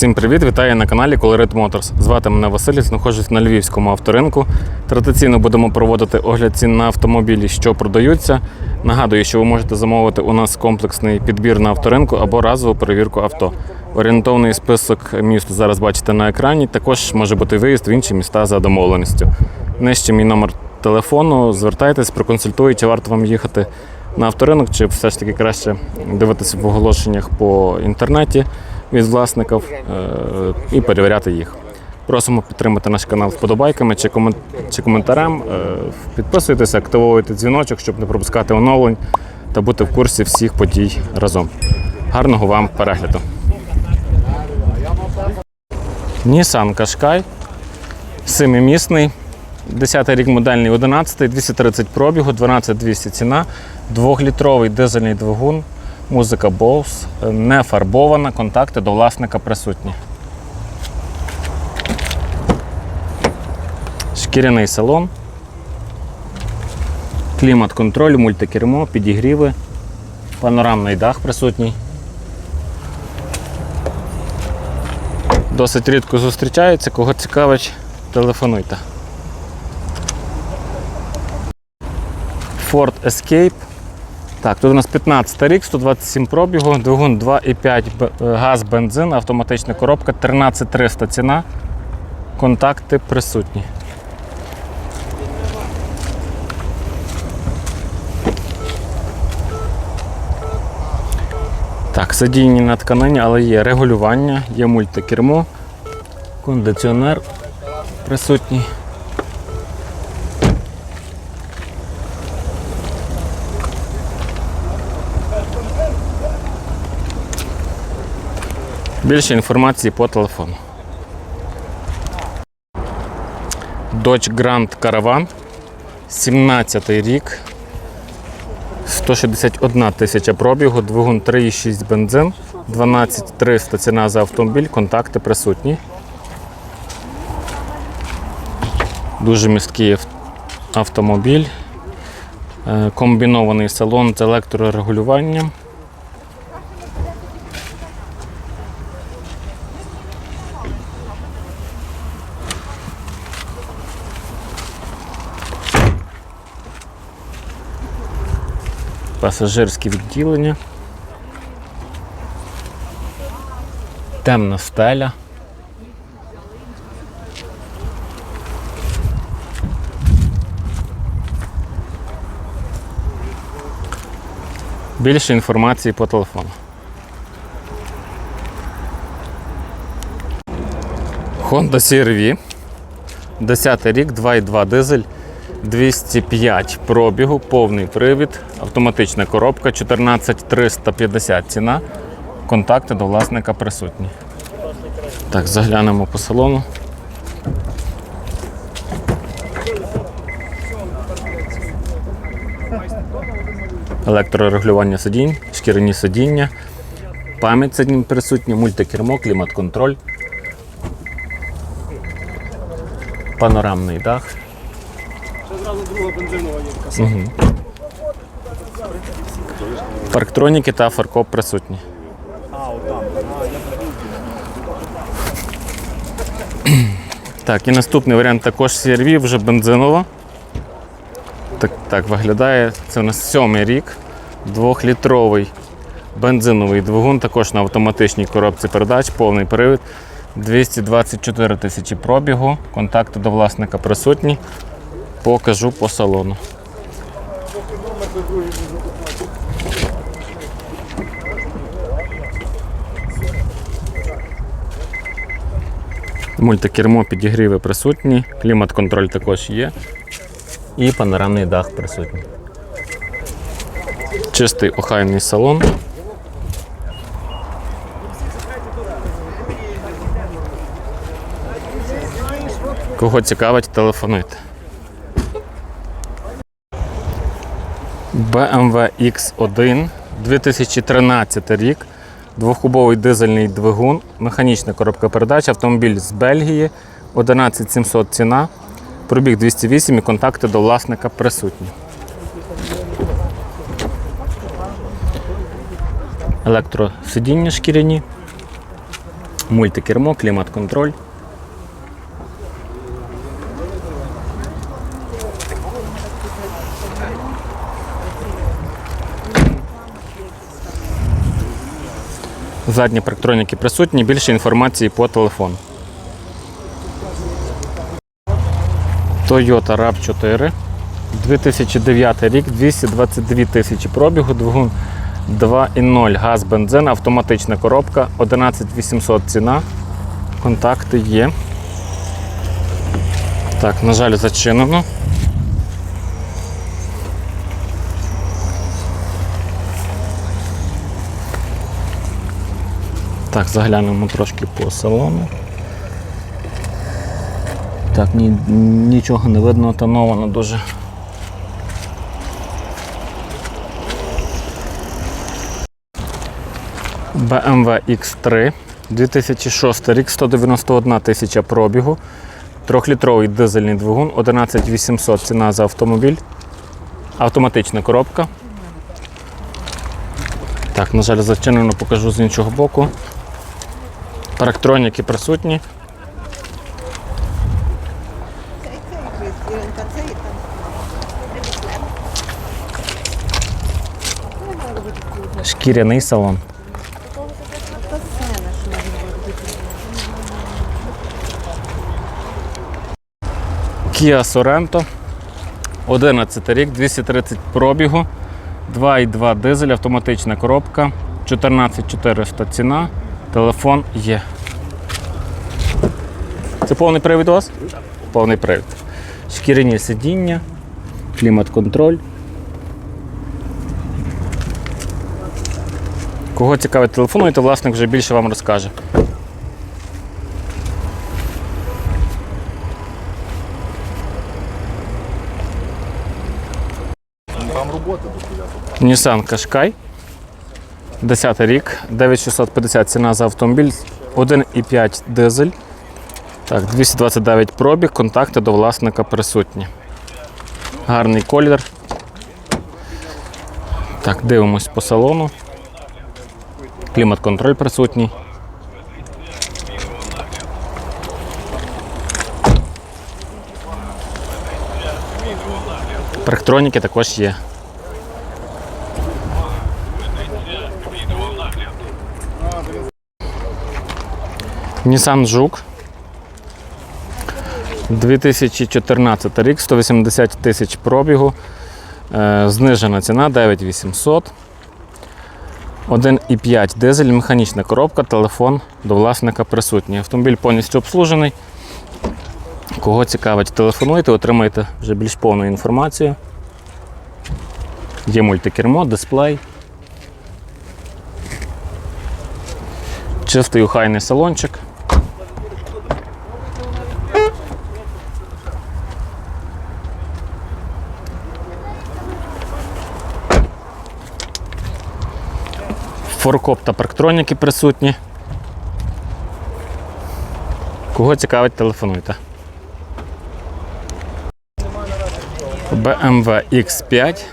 Всім привіт! Вітаю на каналі Colorit Motors. Звати мене Василь, знаходжусь на львівському авторинку. Традиційно будемо проводити огляд цін на автомобілі, що продаються. Нагадую, що ви можете замовити у нас комплексний підбір на авторинку або разову перевірку авто. Орієнтовний список міст зараз бачите на екрані. Також може бути виїзд в інші міста за домовленістю. Нижче мій номер телефону. Звертайтесь, проконсультую, чи варто вам їхати на авторинок, чи все ж таки краще дивитися в оголошеннях по інтернеті від власників е, і перевіряти їх. Просимо підтримати наш канал вподобайками чи, коментарем. Е, Підписуйтеся, активовуйте дзвіночок, щоб не пропускати оновлень та бути в курсі всіх подій разом. Гарного вам перегляду! Nissan Qashqai, семимісний, 10 рік модельний 11, 230 пробігу, 12200 ціна, 2-літровий дизельний двигун, музика Bose, не фарбована, контакти до власника присутні. Шкіряний салон, клімат-контроль, мультикермо, підігріви, панорамний дах присутній. Досить рідко зустрічаються, кого цікавить, телефонуйте. Ford Escape. Так, тут у нас 15 рік, 127 пробігу, двигун 2,5 е, газ, бензин, автоматична коробка, 13300 ціна. Контакти присутні. Так, сидіння на тканині, але є регулювання, є мультикермо, кондиціонер присутній. Більше інформації по телефону. Dodge Grand Caravan, 17 рік, 161 тисяча пробігу, двигун 3,6 бензин, 12300 ціна за автомобіль, контакти присутні. Дуже місткий автомобіль. Е, Комбінований салон з електрорегулюванням. Пасажирське відділення. Темна стеля. Більше інформації по телефону. Honda CR-V. 10 рік, 2,2 дизель, 205 пробігу, повний привід, автоматична коробка, 14350 ціна. Контакти до власника присутні. Так, заглянемо по салону. Електрорегулювання сидінь, шкіряні сидіння, пам'ять сидінь присутня, мультикермо, клімат-контроль, панорамний дах. Угу. Парктроніки та фаркоп присутні. Так, і наступний варіант також CRV, вже бензинова. Так, так виглядає. Це у нас сьомий рік. Двохлітровий бензиновий двигун, також на автоматичній коробці передач, повний привід. 224 тисячі пробігу. Контакти до власника присутні. Покажу по салону. Мультикермо підігріви присутні, клімат-контроль також є. І панорамний дах присутній. Чистий охайний салон. Кого цікавить, телефонуйте. BMW X1 2013 рік. Двохкубовий дизельний двигун, механічна коробка передач, автомобіль з Бельгії, 11700 ціна, пробіг 208 і контакти до власника присутні. Електросидіння шкіряні, Мультикермо, клімат-контроль. Задні парктроніки присутні, більше інформації по телефону. Toyota RAV4. 2009 рік, 222 тисячі пробігу, двигун 2.0 газ, бензин, автоматична коробка, 11800 ціна. Контакти є. Так, на жаль, зачинено. Так, заглянемо трошки по салону. Так, ні, нічого не видно, тоновано дуже. BMW X3, 2006 рік, 191 тисяча пробігу, трьохлітровий дизельний двигун, 11800 ціна за автомобіль, автоматична коробка. Так, на жаль, зачинено, покажу з іншого боку. Парктроніки присутні. Шкіряний салон. Kia Sorento. 11 рік, 230 пробігу, 2,2 дизель, автоматична коробка, 14400 ціна, телефон є. Це повний привід у вас? Повний привід. Шкіряні сидіння, клімат-контроль. Кого цікавить телефонуйте, власник вже більше вам розкаже. Nissan Qashqai. 10 рік, 9650 ціна за автомобіль, 1,5 дизель. Так, 229 пробіг, контакти до власника присутні. Гарний колір. Так, дивимось по салону. Клімат-контроль присутній. Парктроніки також є. Nissan Жук. 2014 рік, 180 тисяч пробігу. Е, Знижена ціна 9800. 1,5 дизель, механічна коробка, телефон до власника присутній. Автомобіль повністю обслужений. Кого цікавить, телефонуйте, отримайте вже більш повну інформацію. Є мультикермо, дисплей. Чистий ухайний салончик. Форкоп та парктроніки присутні. Кого цікавить, телефонуйте. BMW X5.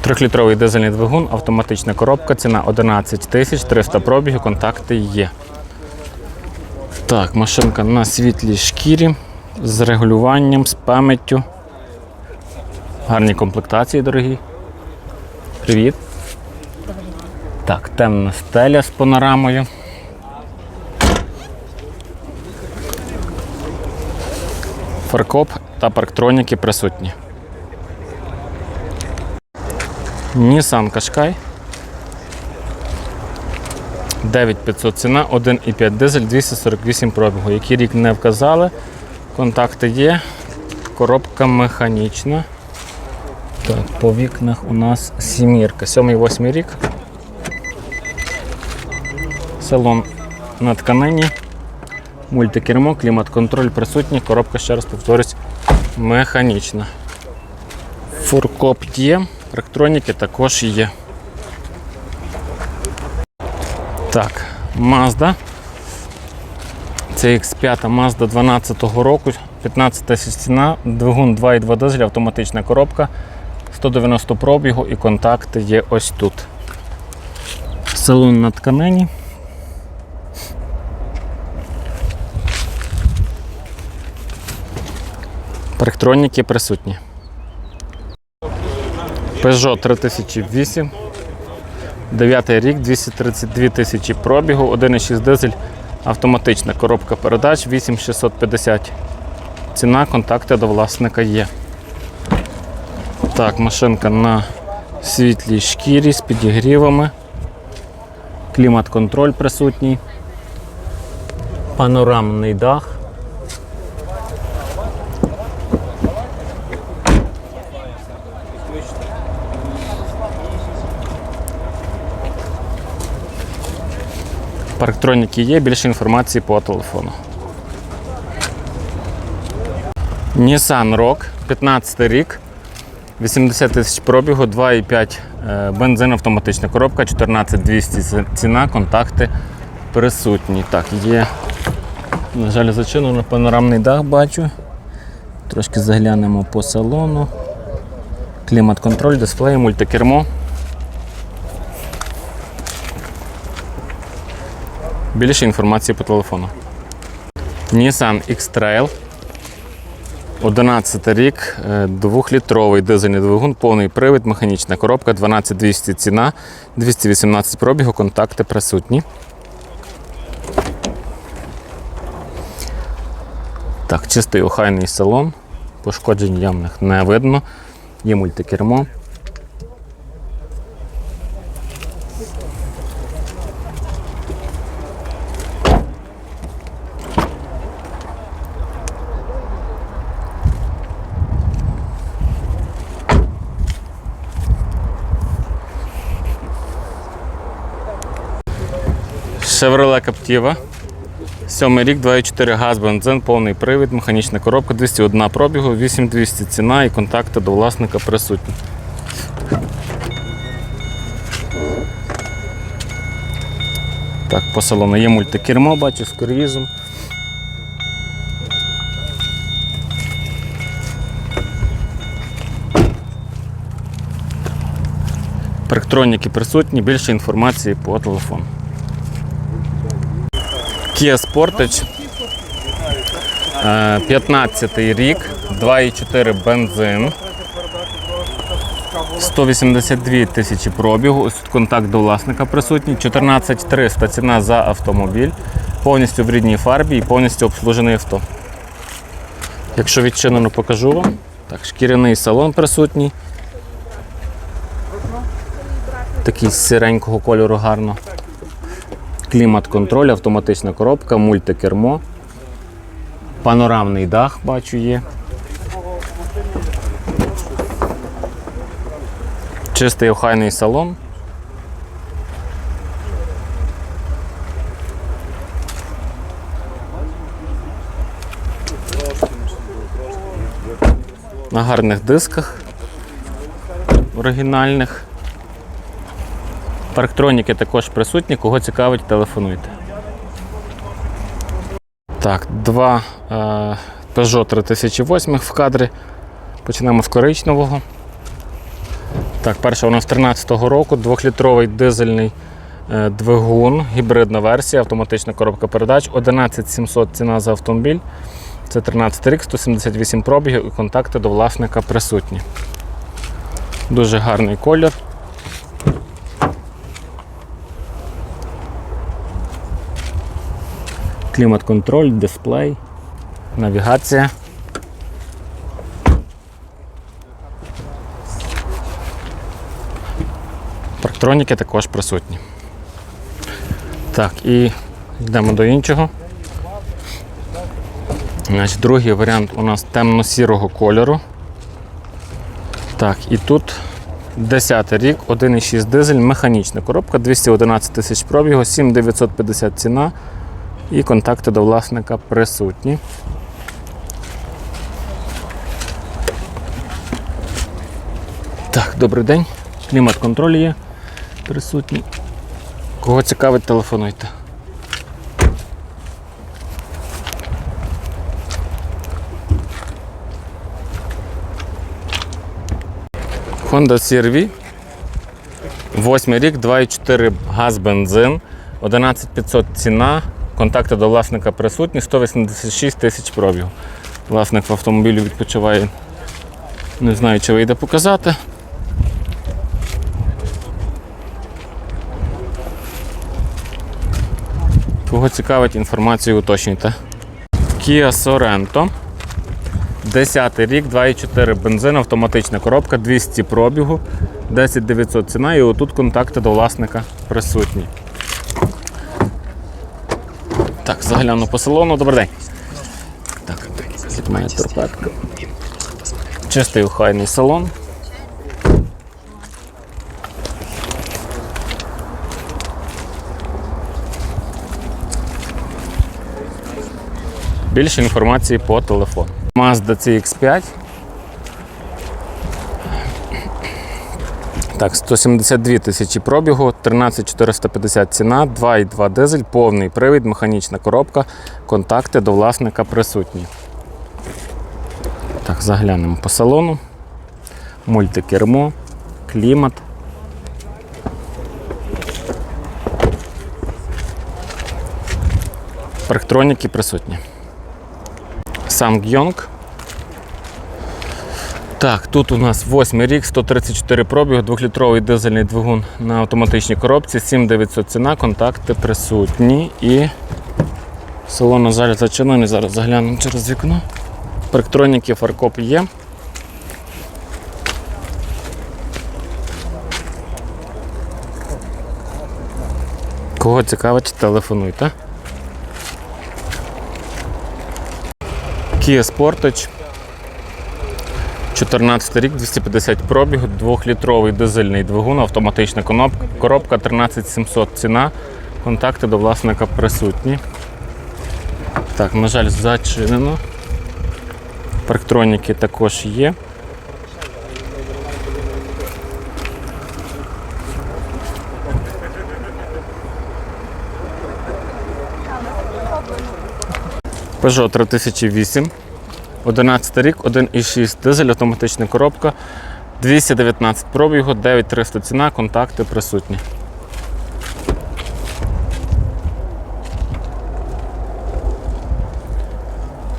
Трьохлітровий дизельний двигун, автоматична коробка, ціна 11 тисяч 300 пробігів, контакти є. Так, машинка на світлій шкірі з регулюванням, з пам'яттю. Гарні комплектації, дорогі. Привіт. Так, темна стеля з панорамою. Фаркоп та парктроніки присутні. Nissan Qashqai. 9500 ціна, 1,5 дизель, 248 пробігу. Який рік не вказали. Контакти є. Коробка механічна. Так, по вікнах у нас сімірка. 7-8 рік. Салон на тканині. Мультикермо, клімат-контроль присутній. Коробка, ще раз повторюсь, механічна. Фуркоп є, електроніки також є. Так, Mazda. Це X5 Mazda 12 року, 15 тисяч ціна, двигун 2,2 дизель, автоматична коробка, 190 пробігу і контакти є ось тут. Салон на тканині. Парктроніки присутні. Peugeot 3008. 9 рік, 232 тисячі пробігу, 1,6 дизель, автоматична коробка передач, 8650. Ціна, контакти до власника є. Так, машинка на світлій шкірі з підігрівами. Клімат-контроль присутній. Панорамний дах. Парктроніки є, більше інформації по телефону. Nissan Rogue, 15 рік, 80 тисяч пробігу, 2,5 е, бензин, автоматична коробка, 14200 ціна, контакти присутні. Так, є, на жаль, зачинено панорамний дах бачу. Трошки заглянемо по салону. Клімат-контроль, дисплей, мультикермо. Більше інформації по телефону. Nissan X-Trail. 11 рік, е, двохлітровий дизельний двигун, повний привід, механічна коробка, 12200 ціна, 218 пробігу, контакти присутні. Так, чистий охайний салон, пошкоджень явних не видно. Є мультикермо. Chevrolet Captiva. Сьомий рік, 2,4 газ, бензин, повний привід, механічна коробка, 201 пробігу, 8200 ціна і контакти до власника присутні. Так, по салону є мультикермо, бачу з круїзом. Парктроніки присутні, більше інформації по телефону. Kia Sportage. Е, 15 рік, 2,4 бензин. 182 тисячі пробігу. Ось тут контакт до власника присутній. 14 300 ціна за автомобіль. Повністю в рідній фарбі і повністю обслужений авто. Якщо відчинено, покажу вам. Так, шкіряний салон присутній. Такий з сиренького кольору гарно. Клімат-контроль, автоматична коробка, мультикермо. Панорамний дах, бачу, є. Чистий охайний салон. На гарних дисках оригінальних. Парктроніки також присутні, кого цікавить, телефонуйте. Так, два е, Peugeot 3008 в кадрі. Почнемо з коричневого. Так, перша у нас 13-го року, двохлітровий дизельний е, двигун, гібридна версія, автоматична коробка передач, 11700 ціна за автомобіль. Це 13 рік, 178 пробігів і контакти до власника присутні. Дуже гарний колір. Клімат-контроль, дисплей, навігація. Парктроніки також присутні. Так, і йдемо до іншого. Значить, Другий варіант у нас темно-сірого кольору. Так, і тут 10 рік, 1,6 дизель, механічна коробка, 211 тисяч пробігу, 7950 ціна. І контакти до власника присутні. Так, добрий день. Клімат-контроль є присутній. Кого цікавить, телефонуйте. Honda CR-V. Восьмий рік, 2,4 газ бензин, 11500 ціна, контакти до власника присутні, 186 тисяч пробігу. Власник в автомобілі відпочиває. Не знаю, чи вийде показати. Кого цікавить інформацію, уточнюйте. Kia Sorento. 10 рік, 2,4 бензин, автоматична коробка, 200 пробігу, 10 900 ціна і отут контакти до власника присутні. Так, загляну по салону. Добрий день. Так, тут моя. Чистий охайний салон. Більше інформації по телефону. Mazda CX5. Так, 172 тисячі пробігу, 13450 ціна, 2,2 дизель, повний привід, механічна коробка, контакти до власника присутні. Так, заглянемо по салону. Мультикермо, клімат. Парктроніки присутні. Сам Гйонг. Так, тут у нас 8 рік, 134 пробігу, 2-літровий дизельний двигун на автоматичній коробці, 7900 ціна, контакти присутні і салон, на жаль, зачинений. Зараз заглянемо через вікно. Парктроніки фаркоп є. Кого цікавить, телефонуйте. Kia Sportage. 14 рік, 250 пробігу, 2-літровий дизельний двигун, автоматична коробка 13700 ціна. Контакти до власника присутні. Так, на жаль, зачинено. Парктроніки також є. Peugeot 3008. 11 рік, 1,6 дизель, автоматична коробка, 219 пробігу, 9300 ціна, контакти присутні.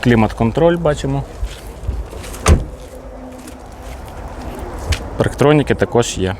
Клімат-контроль бачимо. Парктроніки також є.